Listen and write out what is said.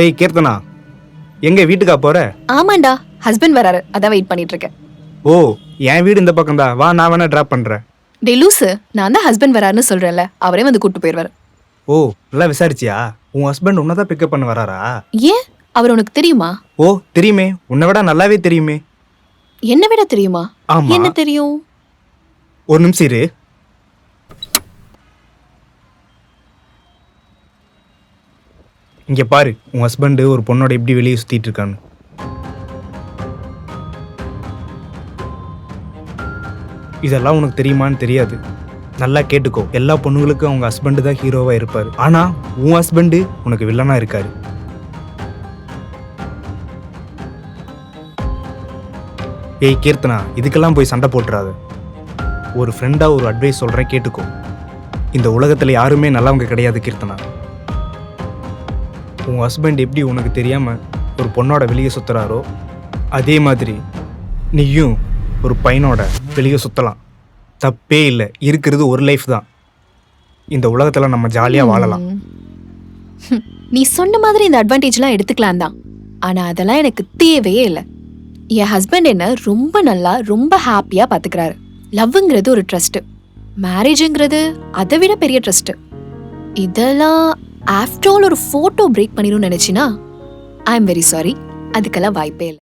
ஏய் கீர்த்தனா எங்க வீட்டுக்கா போற? ஆமாண்டா ஹஸ்பண்ட் வராரு அதான் வெயிட் பண்ணிட்டு இருக்கேன் ஓ என் வீடு இந்த பக்கம் தான் வா நான் வேணா டிராப் பண்றேன். டே லூசு நான் தான் ஹஸ்பண்ட் வராருன்னு சொல்றேன்ல அவரே வந்து கூட்டு போயிடுவாரு ஓ நல்லா விசாரிச்சியா? உன் ஹஸ்பண்ட் உன்னை தான் பிக்கப் பண்ண வராரா? ஏன்? அவர் உனக்கு தெரியுமா? ஓ தெரியுமே. உன்னை விட நல்லாவே தெரியுமே. என்ன விட தெரியுமா. என்ன தெரியும்? ஒரு நிமிஷம் இரு. இங்கே பாரு உன் ஹஸ்பண்டு ஒரு பொண்ணோட எப்படி வெளியே சுற்றிட்டு இருக்கான்னு இதெல்லாம் உனக்கு தெரியுமான்னு தெரியாது. நல்லா கேட்டுக்கோ எல்லா பொண்ணுங்களுக்கும் அவங்க ஹஸ்பண்டு தான் ஹீரோவாக இருப்பார். ஆனால் உன் ஹஸ்பண்டு உனக்கு வில்லனா இருக்காரு. ஏய் கீர்த்தனா இதுக்கெல்லாம் போய் சண்டை போட்டுறாத. ஒரு ஃப்ரெண்டாக ஒரு அட்வைஸ் சொல்கிறேன் கேட்டுக்கோ. இந்த உலகத்தில் யாருமே நல்லவங்க கிடையாது கீர்த்தனா. உன் ஹஸ்பண்ட் எப்படி உனக்கு தெரியாமல் ஒரு பொண்ணோட வெளியே சுற்றுறாரோ அதே மாதிரி நீயும் ஒரு பையனோட வெளியே சுற்றலாம் தப்பே இல்லை. இருக்கிறது ஒரு லைஃப் தான். இந்த உலகத்தில் நம்ம ஜாலியாக வாழலாம். நீ சொன்ன மாதிரி இந்த அட்வான்டேஜ்லாம் எடுத்துக்கலாம் தான். ஆனால் அதெல்லாம் எனக்கு தேவையே இல்லை. என் ஹஸ்பண்ட் என்ன ரொம்ப நல்லா ரொம்ப ஹாப்பியாக பார்த்துக்கிறாரு லவ்ங்கிறது ஒரு ட்ரஸ்ட்டு மேரேஜுங்கிறது அதை விட பெரிய ட்ரஸ்ட்டு இதெல்லாம் ஆஃப்டர் ஆல் ஒரு ஃபோட்டோ பிரேக் பண்ணிடும் நினச்சினா ஐ எம் வெரி சாரி அதுக்கெல்லாம் வாய்ப்பே இல்லை.